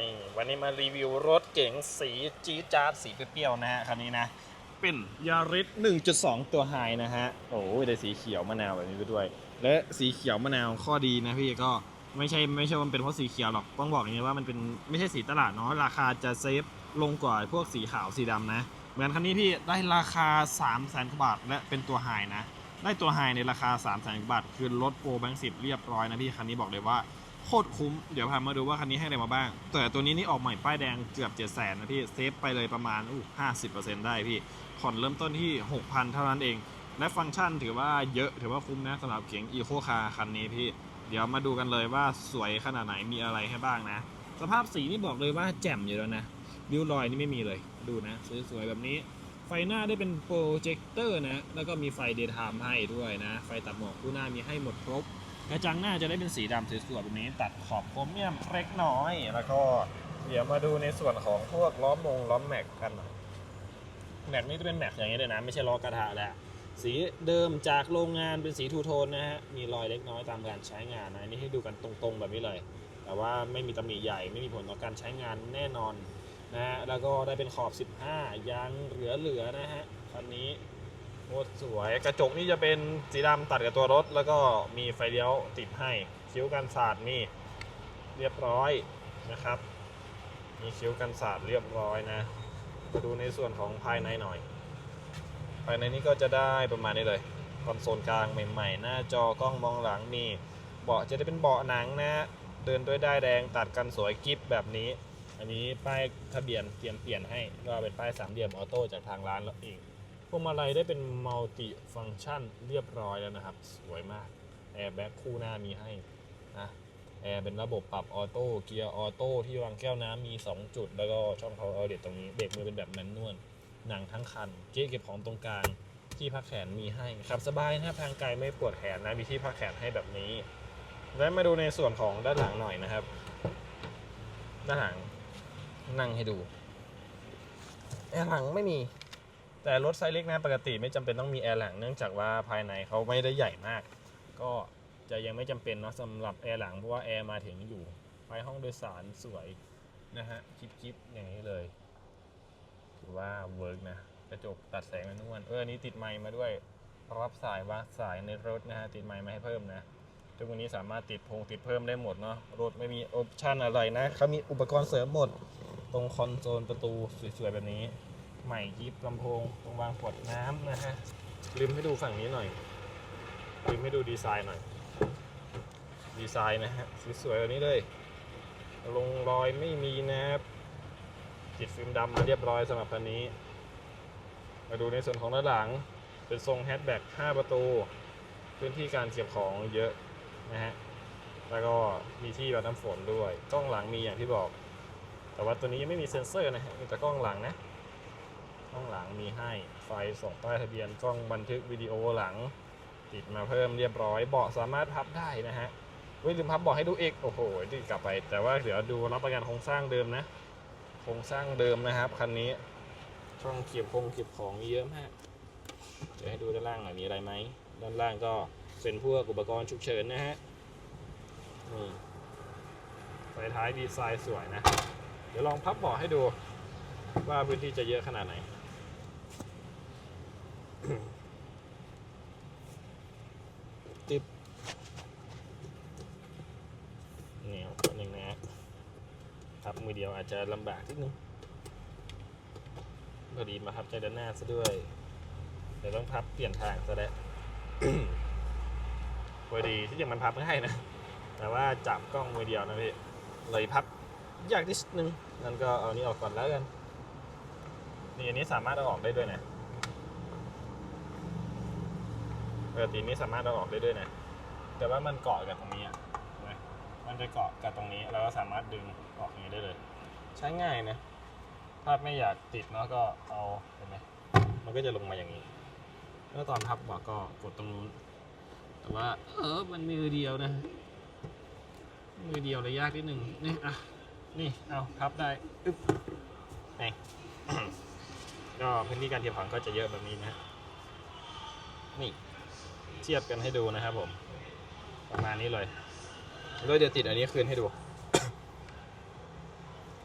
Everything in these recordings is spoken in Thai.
นี่วันนี้มารีวิวรถเก๋งสีจี๊ดจ๊าดสีเปรี้ยวๆนะฮะคันนี้นะ เป็นยาริส1.2 ตัวไฮนะฮะ โอ้ยได้สีเขียวมะนาวแบบนี้ไปด้วย และสีเขียวมะนาวข้อดีนะพี่ก็ไม่ใช่ไม่ใช่ว่ามันเป็นเพราะสีเขียวหรอกต้องบอกอย่างนี้ว่ามันเป็นไม่ใช่สีตลาดเนาะราคาจะเซฟลงกว่าพวกสีขาวสีดำนะ เหมือนคันนี้พี่ได้ราคา 3 0 0 0 0 0กว่าบาทและเป็นตัวไฮนะ ได้ตัวไฮในราคา 3 0 0 0 0 0กว่าบาทคือรถโปรแบงค์สิเรียบร้อยนะพี่คันนี้บอกเลยว่า โคตรคุ้ม เดี๋ยวพามาดูว่าคันนี้ให้อะไรมาบ้าง แต่ตัวนี้นี่ออกใหม่ป้ายแดงเกือบ7 0 0 0 0นะพี่ เซฟไปเลยประมาณอู้50%ได้พี่ผ่อนเริ่มต้นที่6,000เท่านั้นเอง และฟังก์ชันถือว่าเยอะถือว่าคุ้มนะสำหรับเก๋ง Eco Car คันนี้พี่ เดี๋ยวมาดูกันเลยว่าสวยขนาดไหนมีอะไรให้บ้างนะ สภาพสีนี่บอกเลยว่าแจ่มอยู่แล้วนะริ้วรอยนี่ไม่มีเลยดูนะสวยๆแบบนี้ ไฟหน้าได้เป็นโปรเจคเตอร์นะแล้วก็มีไฟเดย์ไทม์ให้ด้วยนะ ไฟตัดหมอกคู่หน้ามีให้หมดครบ กระจังหน้าจะได้เป็นสีดำสวยๆแบบนี้ ตัดขอบโครเมียมเล็กน้อย แล้วก็เดี๋ยวมาดูในส่วนของพวกล้อมงล้อมแม็กกันหน่อยแม็กนี่จะเป็นแม็กอย่างนี้เลยนะ ไม่ใช่ล้อกระทะแล้วสีเดิมจากโรงงานเป็นสีทูโทนนะฮะ มีรอยเล็กน้อยตามการใช้งานนะอันนี่ให้ดูกันตรงๆแบบนี้เลย แต่ว่าไม่มีตำหนิใหญ่ไม่มีผลต่อการใช้งานแน่นอนนะฮะแล้วก็ได้เป็นขอบ 15 ยางเหลือๆนะฮะคันนี้ โคตรสวยกระจกนี่จะเป็นสีดำตัดกับตัวรถ แล้วก็มีไฟเลี้ยวติดให้คิ้วกันสาดนี่เรียบร้อยนะครับ มีคิ้วกันสาดเรียบร้อยนะมาดูในส่วนของภายในหน่อย ภายในนี้ก็จะได้ประมาณนี้เลยคอนโซลกลางใหม่ๆ หน้าจอกล้องมองหลังมีเบาะจะได้เป็นเบาะหนังนะ เดินด้วยได้แดงตัดกันสวยกิฟแบบนี้ อันนี้ป้ายทะเบียนเตรียมเปลี่ยนให้ก็เป็นป้ายสามเหลี่ยมออโต้จากทางร้านแล้วเอง วงมาลัยได้เป็นมัลติฟัง c t ชันเรียบร้อยแล้วนะครับ สวยมากแอร์แบ็คคู่หน้ามีให้นะแอร์เป็นระบบปรับออโต้เกียร์ออโต้ที่วางแก้วน้ำมี 2 จุด แล้วก็ช่อง power outlet ตรงนี้เบรกมือเป็นแบบแมนนวลหนังทั้งคันเก๊เก็บของตรงกลางที่พักแขนมีให้ขับสบายนะทางไกลไม่ปวดแขนนะ มีที่พักแขนให้แบบนี้ แล้วมาดูในส่วนของด้านหลังหน่อยนะครับ ด้านหลังนั่งให้ดูแอร์หลังไม่มี แต่รถไซส์เล็กนะปกติไม่จำเป็นต้องมีแอร์หลังเนื่องจากว่าภายในเขาไม่ได้ใหญ่มาก ก็จะยังไม่จำเป็นเนาะสำหรับแอร์หลังเพราะว่าแอร์มาถึงอยู่ไปห้องโดยสารสวยนะฮะคลิปๆอย่างนี้เลยถือว่าเวิร์กนะกระจกตัดแสงนวลเอออันนี้ติดไมค์มาด้วยรับสายวางสายในรถนะฮะติดไมค์มาให้เพิ่มนะทุกวันนี้สามารถติดพงติดเพิ่มได้หมดเนาะรถไม่มีออปชั่นอะไรนะเขามีอุปกรณ์เสริมหมด ตรงคอนโซลประตูสวยๆแบบนี้ ใหม่ยิบลำโพงตรงวางขวดน้ำนะฮะลืมให้ดูฝั่งนี้หน่อยลืมให้ดูดีไซน์หน่อย ดีไซน์นะฮะสวยๆแบบนี้เลยลงรอยไม่มีนะครับติดฟิล์มดำมาเรียบร้อยสำหรับคันนี้ มาดูในส่วนของด้านหลัง เป็นทรงแฮชแบ็ก5 ประตู พื้นที่การเก็บของเยอะนะฮะแล้วก็มีที่รับน้ำฝนด้วย กล้องหลังมีอย่างที่บอก แต่ว่าตัวนี้ยังไม่มีเซ็นเซอร์นะฮะมีแต่กล้องหลังนะ กล้องหลังมีให้ ไฟส่องป้ายทะเบียนกล้องบันทึกวิดีโอหลัง ติดมาเพิ่มเรียบร้อย เบาะสามารถพับได้นะฮะเว้ยลืมพับเบาะให้ดูอีก โอ้โหที่กลับไป แต่ว่าเดี๋ยวดูรับประกันโครงสร้างเดิมนะ โครงสร้างเดิมนะครับคันนี้ ช่องเก็บคงเก็บของมีเยอะมาก เดี๋ยวให้ดูด้านล่างหน่อยมีอะไรไหม ด้านล่างก็เป็นพวกอุปกรณ์ฉุกเฉินนะฮะ นี่ไฟท้ายดีไซน์สวยนะ เดี๋ยวลองพับเบาะให้ดูว่าพื้นที่จะเยอะขนาดไหน ติดเนียวตัวหนึ่งนะพับมือเดียวอาจจะลำบากนิดนึงพอดีมาพับใจด้านหน้าซะด้วย เดี๋ยวต้องพับเปลี่ยนทางซะแล้วพอดีที่จริงมันพับง่ายนะ แต่ว่าจับกล้องมือเดียวนะพี่ เลยพับยากนิดนึงนั่นก็เอานี้ออกก่อนแล้วกัน นี่อันนี้สามารถเอาออกได้ด้วยนะ ปกตินี้สามารถเอาออกได้ด้วยนะ แต่ว่ามันเกาะกับตรงนี้อะมันจะเกาะกับตรงนี้แล้วก็สามารถดึงออกอย่างนี้ได้เลย ใช้ง่ายนะ ถ้าไม่อยากติดเนาะก็เอาเห็นไหมมันก็จะลงมาอย่างนี้ แล้วตอนพับบอกก็กดตรงนู้น แต่ว่าเออมันมือเดียวนะ มือเดียวเลยยากนิดหนึ่งนี่อะนี่เอาพับได้อึ๊บนี่ก็พื้นที่การเทียบของก็จะเยอะแบบนี้นะนี่ เทียบกันให้ดูนะครับผม ประมาณนี้เลยแล้วเดี๋ยวติดอันนี้คืนให้ดู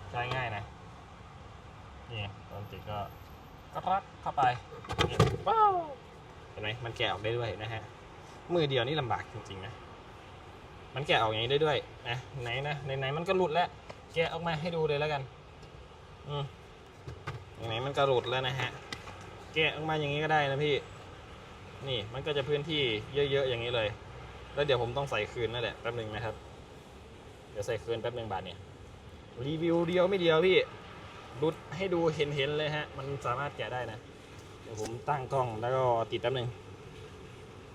ใช้ง่ายนะนี่ตอนติดก็กระรักเข้าไปว้าวเห็นไหมมันแกะออกได้ด้วยนะฮะมือเดียวนี่ลำบากจริงๆนะมันแกะออกอย่างนี้ได้ด้วยนะไหนนะไหนๆมันก็หลุดแล้วแกะออกมาให้ดูเลยแล้วกัน อืมไหนๆมันก็หลุดแล้วนะฮะแกะออกมาอย่างนี้ก็ได้นะพี่ นี่มันก็จะพื้นที่เยอะๆอย่างนี้เลย แล้วเดี๋ยวผมต้องใส่คืนนั่นแหละแป๊บหนึ่งนะครับ เดี๋ยวใส่คืนแป๊บหนึ่งบาทเนี่ยรีวิวเดียวไม่เดียวพี่รุดให้ดูเห็นๆเลยฮะ มันสามารถแกะได้นะ เดี๋ยวผมตั้งกล้องแล้วก็ติดแป๊บหนึ่ง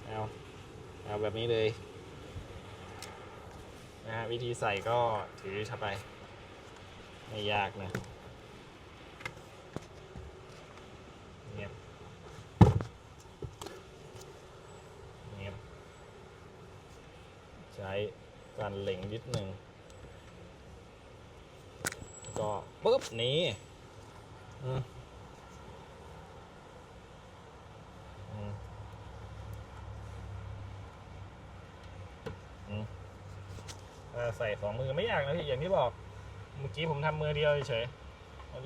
เอาเอาแบบนี้เลยนะฮะวิธีใส่ก็ถือเข้าไป ไม่ยากนะเงียบเงียบใช้ การเล็งนิดหนึ่งก็ปุ๊บนี่ใส่สองมือไม่ยากนะพี่อย่างที่บอก เมื่อกี้ผมทำมือเดียวเฉย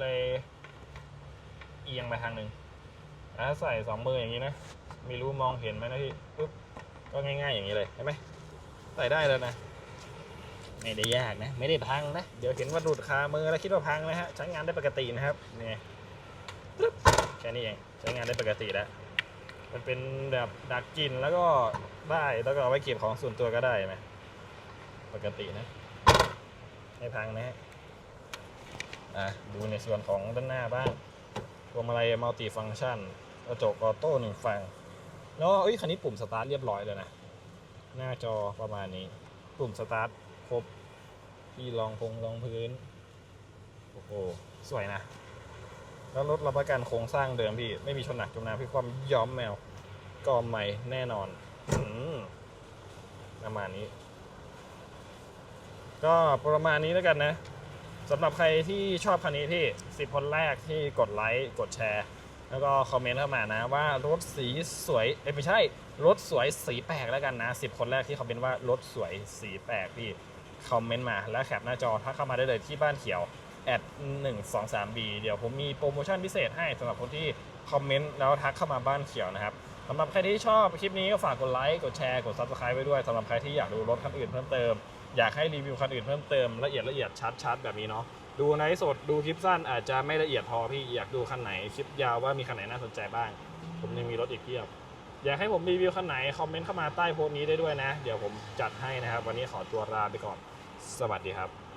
เลยเอียงไปทางหนึ่งถ้าใส่สองมืออย่างนี้นะม่รู้มองเห็นไหมนะพี่ปุ๊บก็ง่ายๆอย่างนี้เลยเห็นไหมใส่ได้แล้วนะ ไม่ได้ยากนะ ไม่ได้พังนะ เดี๋ยวเห็นว่าดูดคามือแล้วคิดว่าพังนะฮะ ใช้งานได้ปกตินะครับ นี่แค่นี้เอง ใช้งานได้ปกติแล้ว มันเป็นแบบดักกลินแล้วก็ได้ แล้วก็เอาไว้เก็บของส่วนตัวก็ได้ไหมปกตินะ ไม่พังนะฮะอะดูในส่วนของด้านหน้าบ้างพวงมาลัยมัลติฟัง c t ชันกระจกออโต้หนึ่งฝั่งแล้วเอ้ยคันนี้ปุ่มสตาร์ทเรียบร้อยเลยนะ หน้าจอประมาณนี้ ปุ่มสตาร์ท ครบที่รองพงรองพื้น โอ้โห สวยนะ แล้วรถรับประกันโครงสร้างเดิมพี่ ไม่มีชนหนักจมน้ำพี่ความย้อมแมวกอมใหม่แน่นอนประมาณนี้ ก็ประมาณนี้แล้วกันนะสำหรับใครที่ชอบคันนี้ที่10คนแรกที่กดไลค์กดแชร์ แล้วก็คอมเมนต์เข้ามานะ ว่ารถสีสวยเอ้ไม่ใช่ รถสวยสีแปลกแล้วกันนะ10คนแรกที่คอมเมนต์ว่ารถสวยสีแปลกพี่ คอมเมนต์มาแล้วแคปหน้าจอทักเข้ามาได้เลยที่บ้านเขียวแอด1 2 3 b เดี๋ยวผมมีโปรโมชั่นพิเศษให้สำหรับคนที่คอมเมนต์แล้วทักเข้ามาบ้านเขียวนะครับสำหรับใครที่ชอบคลิปนี้ก็ฝากกดไลค์กดแชร์กด subscribe ไว้ด้วยสำหรับใครที่อยากดูรถคันอื่นเพิ่มเติม อยากให้รีวิวคันอื่นเพิ่มเติมละเอียดละเอียดชัดๆแบบนี้เนาะดูในสดดูคลิปสั้นอาจจะไม่ละเอียดพอพี่อยากดูคันไหนคลิปยาวว่ามีคันไหนน่าสนใจบ้าง ผมยังมีรถอีกเพียบ อยากให้ผมรีวิวคันไหน คอมเมนต์เข้ามาใต้โพสต์นี้ได้ด้วยนะ เดี๋ยวผมจัดให้นะครับ วันนี้ขอตัวลาไปก่อน สวัสดีครับ